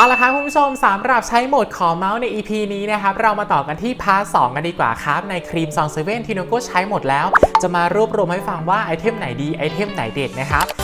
เอาละครับคุณผู้ชมสำหรับใช้โหมดของเมาส์ใน EP นี้นะครับ เรามาต่อกันที่พาร์ทสกันดีกว่าครับ ในครีมซองเซเว่นที่โนโก้ใช้หมดแล้ว จะมารวบรวมให้ฟังว่าไอเทมไหนดีไอเทมไหนเด็ดนะครับ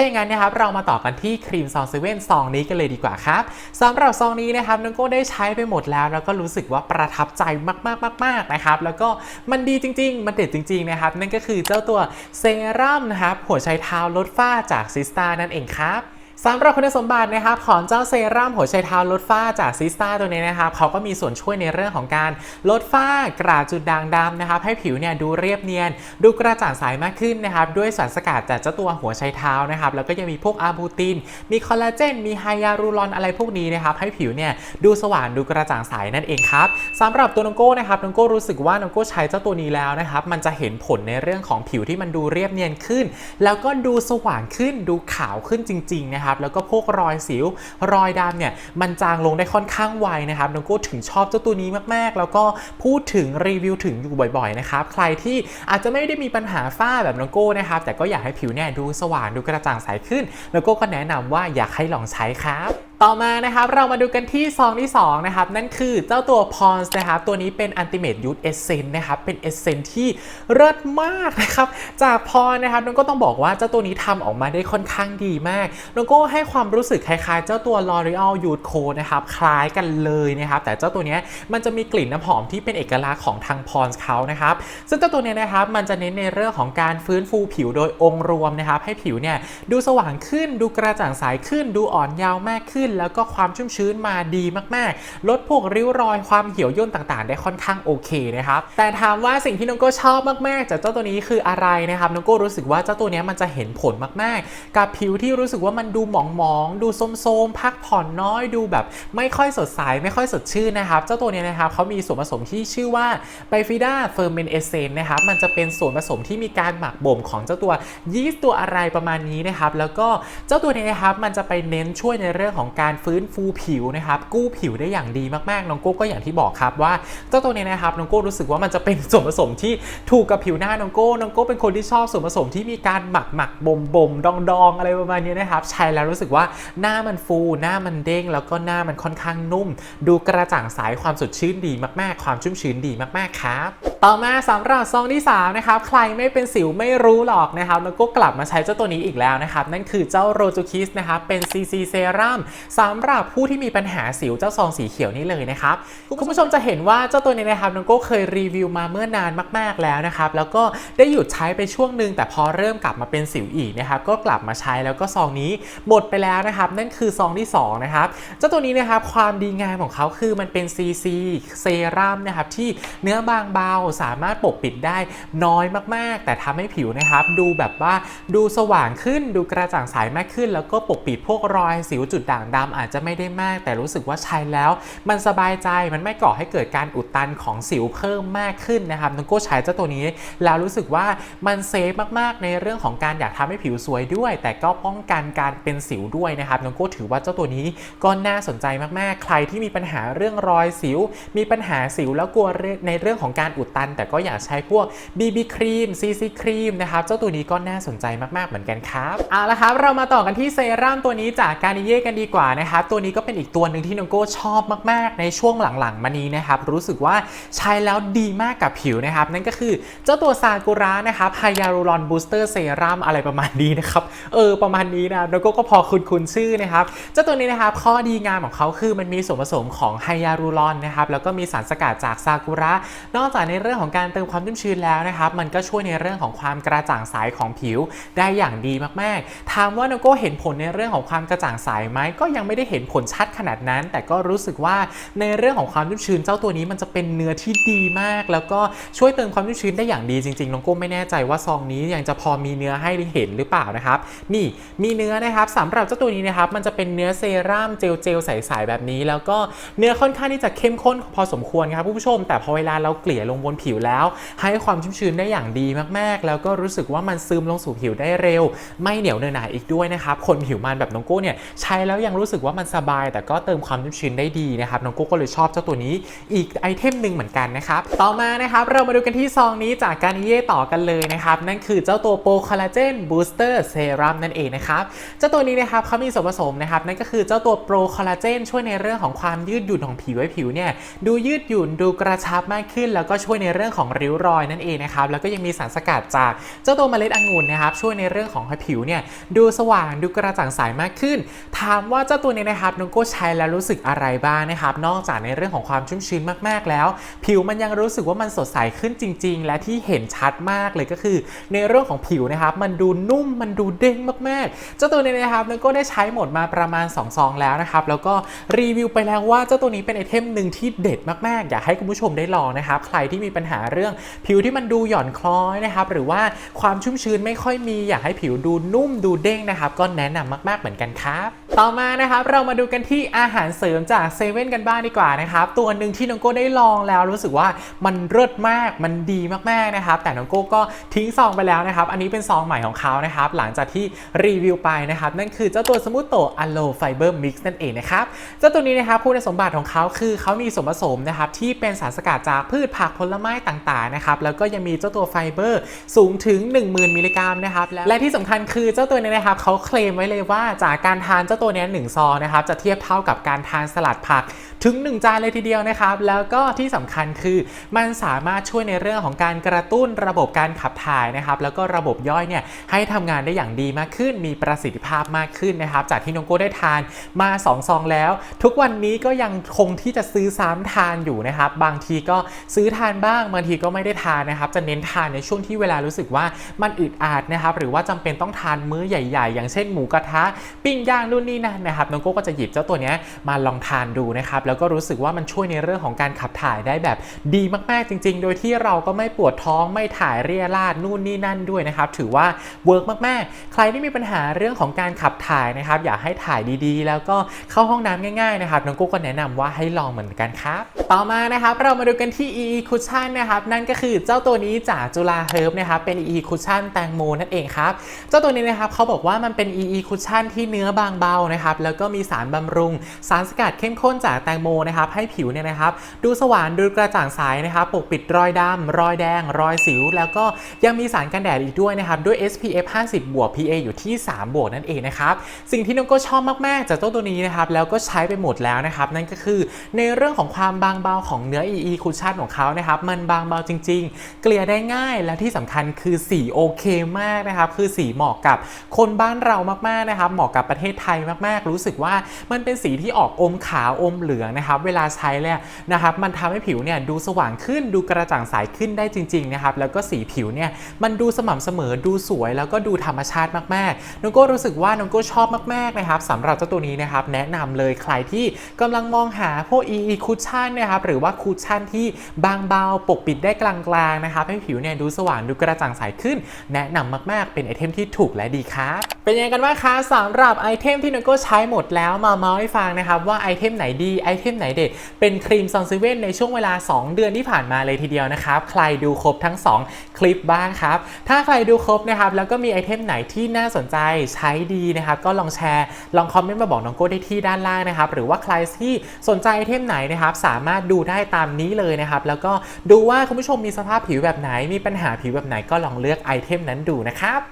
ถ้าอย่างนั้นนะครับเรามาต่อกันที่ครีมซองเซเว่นซองนี้กันเลยดีกว่าครับสำหรับซองนี้นะครับน้องโก้ได้ใช้ไปหมดแล้ว แล้วก็รู้สึกว่าประทับใจมากๆๆๆนะครับแล้วก็มันดีจริง ๆ มันเด็ดจริงๆนะครับนั่นก็คือเจ้าตัวเซรั่มนะครับหัวใชเท้าลดฝ้าจากซิสตานั่นเองครับ สำหรับคุณสมบัตินะครับของเจ้าเซรั่มหัวไชเท้าลดฝ้าจากซิสตาตัวนี้นะครับเขาก็มีส่วนช่วยในเรื่องของการลดฝ้ากระจุดด่างดำนะครับให้ผิวเนี่ยดูเรียบเนียน ดูกระจ่างใสมากขึ้นนะครับด้วยสารสกัดจากเจ้าตัวหัวไชเท้านะครับแล้วก็ยังมีพวกอาบูติน มีคอลลาเจน มีไฮยาลูรอนอะไรพวกนี้นะครับให้ผิวเนี่ยดูสว่างดูกระจ่างใสนั่นเองครับสำหรับตัวน้องโก้นะครับน้องโก้รู้สึกว่าน้องโก้ใช้เจ้าตัวนี้แล้วนะครับมันจะเห็นผลในเรื่องของผิวที่มันดูเรียบเนียนขึ้น แล้วก็ดูสว่างขึ้นดูขาวขึ้นจริงๆนะครับแล้วก็พวกรอยสิวรอยดำเนี่ยมันจางลงได้ค่อนข้างไวนะครับน้องโก้ถึงชอบเจ้าตัวนี้มากๆ แล้วก็พูดถึงรีวิวถึงอยู่บ่อยๆนะครับใครที่อาจจะไม่ได้มีปัญหาฝ้าแบบน้องโก้นะครับแต่ก็อยากให้ผิวเนี่ยดูสว่างดูกระจ่างใสขึ้น แล้วก็ก็แนะนำว่าอยากให้ลองใช้ครับ ต่อมานะครับเรามาดูกันที่ซองที่ 2 นะครับ นั่นคือเจ้าตัว Pond's นะครับ ตัวนี้เป็น Ultimate Youth Essence นะครับ เป็น Essence ที่เลิศมากนะครับ จากพรนะครับน้องก็ต้องบอกว่าเจ้าตัวนี้ทำออกมาได้ค่อนข้างดีมากน้องก็ให้ความรู้สึกคล้ายๆ เจ้าตัว L'Oreal Youth Co นะครับ คล้ายกันเลยนะครับ แต่เจ้าตัวนี้มันจะมีกลิ่นน้ำหอมที่เป็นเอกลักษณ์ของทาง Pond's เขานะครับ ซึ่งเจ้าตัวนี้นะครับมันจะเน้นในเรื่องของการฟื้นฟูผิวโดยองค์รวมนะครับให้ผิวเนี่ยดูสว่างขึ้นดูกระจ่างใสขึ้น ดูอ่อนเยาว์มากขึ้นแล้วก็ความชุ่มชื้นมาดีมากๆ ลดพวกริ้วรอยความเหี่ยวย่นต่างๆ ได้ค่อนข้างโอเคนะครับ แต่ถามว่าสิ่งที่น้องโก้ชอบมากๆ จากเจ้าตัวนี้คืออะไรนะครับน้องโก้รู้สึกว่าเจ้าตัวนี้มันจะเห็นผลมากๆ กับผิวที่รู้สึกว่ามันดูหมองๆ ดูโทมๆ พักผ่อนน้อยดูแบบไม่ค่อยสดใสไม่ค่อยสดชื่นนะครับ เจ้าตัวนี้นะครับเขามีส่วนผสมที่ชื่อว่าไบฟิด้าเฟอร์เมนเอเซนนะครับมันจะเป็นส่วนผสมที่มีการหมักบ่มของเจ้าตัวยีสต์ตัวอะไรประมาณนี้นะครับแล้วก็เจ้าตัวนี้นะครับมันจะไปเน้นช่วยในเรื่องของการฟื้นฟูผิวนะครับกู้ผิวได้อย่างดีมากๆน้องโก้ก็อย่างที่บอกครับว่าเจ้าตัวนี้นะครับน้องโก้รู้สึกว่ามันจะเป็นส่วนผสมที่ถูกกับผิวหน้าน้องโก้น้องโก้เป็นคนที่ชอบส่วนผสมที่มีการหมักหมักบ่มบ่มดองดองอะไรประมาณนี้นะครับใช้แล้วรู้สึกว่าหน้ามันฟู หน้ามันเด้ง แล้วก็หน้ามันค่อนข้างนุ่ม ดูกระจ่างใสความสดชื่นดีมากๆ ความชุ่มชื้นดีมากๆครับ ต่อมาสำหรับซองที่3นะครับใครไม่เป็นสิวไม่รู้หรอกนะครับแล้วก็กลับมาใช้เจ้าตัวนี้อีกแล้วนะครับนั่นคือเจ้าโรจูคิสนะครับเป็น CC เซรั่มสำหรับผู้ที่มีปัญหาสิวเจ้าซองสีเขียวนี่เลยนะครับคุณผู้ชมจะเห็นว่าเจ้าตัวนี้นะครับน้องโก้เคยรีวิวมาเมื่อนานมาก ๆแล้วนะครับแล้วก็ได้หยุดใช้ไปช่วงหนึ่งแต่พอเริ่มกลับมาเป็นสิวอีกนะครับก็กลับมาใช้แล้วก็ซองนี้หมดไปแล้วนะครับนั่นคือซองที่สองนะครับเจ้าตัวนี้นะครับความดีงามของเขาคือมันเป็น CC เซรั่มนะครับที่เนื้อบางเบาสามารถปกปิดได้น้อยมากๆ แต่ทำให้ผิวนะครับ ดูแบบว่าดูสว่างขึ้นดูกระจ่างใสมากขึ้น แล้วก็ปกปิดพวกรอยสิวจุดด่างดำอาจจะไม่ได้มาก แต่รู้สึกว่าใช้แล้ว มันสบายใจมันไม่ก่อให้เกิดการอุดตันของสิวเพิ่มมากขึ้นนะครับน้องโก้ใช้เจ้าตัวนี้ แล้วรู้สึกว่ามันเซฟมากๆ ในเรื่องของการอยากทำให้ผิวสวยด้วย แต่ก็ป้องกันการเป็นสิวด้วยนะครับน้องโก้ถือว่าเจ้าตัวนี้ก็น่าสนใจมากๆ ใครที่มีปัญหาเรื่องรอยสิว มีปัญหาสิวแล้วกลัวในเรื่องของการอุดตันแต่ก็อยากใช้พวก BB ครีม CC ครีมนะครับ เจ้าตัวนี้ก็น่าสนใจมาก ๆ เหมือนกันครับเอาละครับ เรามาต่อกันที่เซรั่มตัวนี้จากการิเย่กันดีกว่านะครับ ตัวนี้ก็เป็นอีกตัวหนึ่งที่น้องโก้ชอบมาก ๆ ในช่วงหลัง ๆ มานี้นะครับ รู้สึกว่าใช้แล้วดีมากกับผิวนะครับ นั่นก็คือเจ้าตัวซากุระนะครับไฮยาลูรอนบูสเตอร์เซรั่มอะไรประมาณนี้นะครับ เออ ประมาณนี้นะแล้วก็ก็พอคุณคุณชื่อนะครับ เจ้าตัวนี้นะครับ ข้อดีงามของเขาคือมันมีส่วนผสมของไฮยาลูรอนนะครับ แล้วก็มีสารสกัดจากซากุระ นอกจากในเรื่องของการเติมความชุ่มชื้นแล้วนะครับมันก็ช่วยในเรื่องของความกระจ่างใสของผิวได้อย่างดีมากๆ ถามว่าโนโก้เห็นผลในเรื่องของความกระจ่างใสไหมก็ยังไม่ได้เห็นผลชัดขนาดนั้น แต่ก็รู้สึกว่าในเรื่องของความชุ่มชื้นเจ้าตัวนี้มันจะเป็นเนื้อที่ดีมาก แล้วก็ช่วยเติมความชุ่มชื้นได้อย่างดีจริงๆน้องโก้ไม่แน่ใจว่าซองนี้ยังจะพอมีเนื้อให้เห็นหรือเปล่านะครับนี่มีเนื้อนะครับสำหรับเจ้าตัวนี้นะครับมันจะเป็นเนื้อเซรั่มเจลเจลใสๆแบบนี้ แล้วก็เนื้อค่อนข้างที่จะเข้มข้นพอสมควรครับผู้ชม แต่พอเวลาเราเกลี่ยลงบนผิวแล้ว ให้ความชุ่มชื้นได้อย่างดีมากๆ แล้วก็รู้สึกว่ามันซึมลงสู่ผิวได้เร็ว ไม่เหนียวเนอะหนาอีกด้วยนะครับคนผิวมันแบบน้องโก้เนี่ยใช้แล้วยังรู้สึกว่ามันสบาย แต่ก็เติมความชุ่มชื้นได้ดีนะครับน้องโก้ก็เลยชอบเจ้าตัวนี้อีกไอเทมหนึ่งเหมือนกันนะครับต่อมานะครับเรามาดูกันที่ซองนี้จากการเย่ต่อกันเลยนะครับนั่นคือเจ้าตัวโปรคอลลาเจนบูสเตอร์เซรั่มนั่นเองนะครับเจ้าตัวนี้นะครับเขามีส่วนผสมนะครับนั่นก็คือเจ้าตัวโปรคอลลาเจนช่วยในเรื่องของความยืดหยุ่นของผิวให้ผิวเนี่ยดูยืดหยุ่นดูกระชับมากขึ้น แล้วก็ช่วยในเรื่องของริ้วรอยนั่นเองนะครับแล้วก็ยังมีสารสกัดจากเจ้าตัวเมล็ดองุ่นนะครับช่วยในเรื่องของให้ผิวเนี่ยดูสว่างดูกระจ่างใสมากขึ้น ถามว่าเจ้าตัวนี้นะครับน้องโก้ใช้แล้วรู้สึกอะไรบ้างนะครับนอกจากในเรื่องของความชุ่มชื้นมากๆแล้ว ผิวมันยังรู้สึกว่ามันสดใสขึ้นจริง ๆ และที่เห็นชัดมากเลยก็คือ ในเรื่องของผิวนะครับมันดูนุ่มมันดูเด้งมากๆ เจ้าตัวนี้นะครับน้องโก้ได้ใช้หมดมาประมาณ2ซองแล้วนะครับแล้วก็รีวิวไปแล้วว่าเจ้าตัวนี้เป็นไอเทมหนึ่งที่เด็ดมากๆ อยากให้คุณผู้ชมได้ลองนะครับใครที่มีปัญหาเรื่อง ผิวที่มันดูหย่อนคล้อยนะครับ หรือว่าความชุ่มชื้นไม่ค่อยมีอยากให้ผิวดูนุ่มดูเด้งนะครับ ก็แนะนำมาก ๆเหมือนกันครับต่อมานะครับเรามาดูกันที่อาหารเสริมจากเซเว่นกันบ้างดีกว่านะครับตัวหนึ่งที่น้องโก้ได้ลองแล้วรู้สึกว่ามันเลิศมากมันดีมากๆนะครับแต่น้องโก้ก็ทิ้งซองไปแล้วนะครับอันนี้เป็นซองใหม่ของเขานะครับหลังจากที่รีวิวไปนะครับนั่นคือเจ้าตัวสมูทโตอะโลไฟเบอร์มิกซ์นั่นเองนะครับเจ้าตัวนี้นะครับคุณสมบัติของเขาคือเขามีส่วนผสมนะครับที่เป็นสารสกัดจากพืชผักผลไม้ต่างๆนะครับแล้วก็ยังมีเจ้าตัวไฟเบอร์สูงถึง 10,000 มิลลิกรัมนะครับและที่สำคัญคือเจ้าตัวนี้นะครับเขาเคลมไว้เลยว่าจากการทานเจ้าตัวนี้หนึ่งซองนะครับจะเทียบเท่ากับการทานสลัดผัก ถึง 1 จานเลยทีเดียวนะครับ แล้วก็ที่สำคัญคือมันสามารถช่วยในเรื่องของการกระตุ้นระบบการขับถ่ายนะครับแล้วก็ระบบย่อยเนี่ยให้ทำงานได้อย่างดีมากขึ้น มีประสิทธิภาพมากขึ้นนะครับ จากที่น้องโก้ได้ทานมา 2 ซองแล้ว ทุกวันนี้ก็ยังคงที่จะซื้อซ้ำทานอยู่นะครับ บางทีก็ซื้อทานบ้างบางทีก็ไม่ได้ทานนะครับ จะเน้นทานในช่วงที่เวลารู้สึกว่ามันอึดอัดนะครับ หรือว่าจำเป็นต้องทานมื้อใหญ่ ๆ อย่างเช่นหมูกระทะปิ้งย่างนู่นนี่นั่นนะครับน้องโก้ก็จะหยิบเจ้าตัวเนี้ยมาลองทานดูนะครับแล้วก็รู้สึกว่ามันช่วยในเรื่องของการขับถ่ายได้แบบดีมากๆจริง ๆ โดยที่เราก็ไม่ปวดท้องไม่ถ่ายเรียราดนู่นนี่นั่นด้วยนะครับ ถือว่าเวิร์กมากๆ ใครที่มีปัญหาเรื่องของการขับถ่ายนะครับ อยากให้ถ่ายดีๆ แล้วก็เข้าห้องน้ำง่ายๆนะครับน้องโก้ก็แนะนำว่าให้ลองเหมือนกันครับ ต่อมานะครับเรามาดูกันที่ EE Cushion นะครับนั่นก็คือเจ้าตัวนี้จากจุฬาเฮิร์บนะครับเป็น EE Cushion แตงโมนั่นเองครับเจ้าตัวนี้นะครับเขาบอกว่ามันเป็น EE Cushion ที่เนื้อบางเบานะครับแล้วก็มีสารบำรุง สารสกัดเข้มข้นจากแตงโมนะครับให้ผิวเนี่ยนะครับดูสว่างดูกระจ่างใสนะครับปกปิดรอยดำรอยแดง รอยสิว แล้วก็ยังมีสารกันแดดอีกด้วยนะครับด้วย SPF 50 บวก PA อยู่ที่ 3 บวกนั่นเองนะครับสิ่งที่น้องก็ชอบมากๆ จากเจ้าตัวนี้นะครับแล้วก็ใช้ไปหมดแล้วนะครับนั่นก็คือในเรื่องของความบางเบาของเนื้อ EE Cushion ของเขานะครับมันบางเบาจริง ๆ เกลี่ยได้ง่ายและที่สำคัญคือสีโอเคมากนะครับคือสีเหมาะกับคนบ้านเรามากๆนะครับเหมาะกับประเทศไทยมากๆ รู้สึกว่ามันเป็นสีที่ออกอมขาวอมเหลืองนะครับเวลาใช้เลยนะครับมันทำให้ผิวเนี่ยดูสว่างขึ้นดูกระจ่างใสขึ้นได้จริงๆนะครับแล้วก็สีผิวเนี่ยมันดูสม่ำเสมอดูสวย แล้วก็ดูธรรมชาติมากๆน้องโก้รู้สึกว่าน้องโก้ชอบมากๆนะครับสำหรับเจ้าตัวนี้นะครับแนะนำเลยใครที่กำลังมองหาพวก EE Cushion นะครับหรือว่าคุชชั่นที่บางเบาปกปิดได้กลางๆนะครับให้ผิวเนี่ยดูสว่างดูกระจ่างใสขึ้น แนะนำมากๆ เป็นไอเทมที่ถูกและดีครับเป็นยังไงกันบ้างคะสำหรับไอเทมที่น้องโก้ใช้หมดแล้วมาเมาส์ให้ฟังนะครับว่าไอเทมไหนดีไอเทมไหนเด็ด เป็นครีมซอนซิเว่นในช่วงเวลา 2 เดือนที่ผ่านมาเลยทีเดียวนะครับ ใครดูครบทั้ง 2 คลิปบ้างครับ ถ้าใครดูครบนะครับ แล้วก็มีไอเทมไหนที่น่าสนใจใช้ดีนะครับ ก็ลองแชร์ ลองคอมเมนต์มาบอกน้องโก้ได้ที่ด้านล่างนะครับ หรือว่าใครที่สนใจไอเทมไหนนะครับ สามารถดูได้ตามนี้เลยนะครับ แล้วก็ดูว่าคุณผู้ชมมีสภาพผิวแบบไหน มีปัญหาผิวแบบไหนก็ลองเลือกไอเทมนั้นดูนะครับ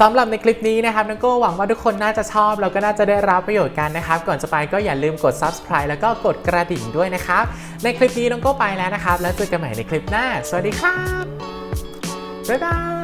สำหรับในคลิปนี้นะครับน้องโก้หวังว่าทุกคนน่าจะชอบแล้วก็น่าจะได้รับประโยชน์กันนะครับ ก่อนจะไปก็อย่าลืมกด subscribe แล้วก็กดกระดิ่งด้วยนะครับ ในคลิปนี้น้องโก้ไปแล้วนะครับ แล้วเจอกันใหม่ในคลิปหน้า สวัสดีครับ บ๊ายบาย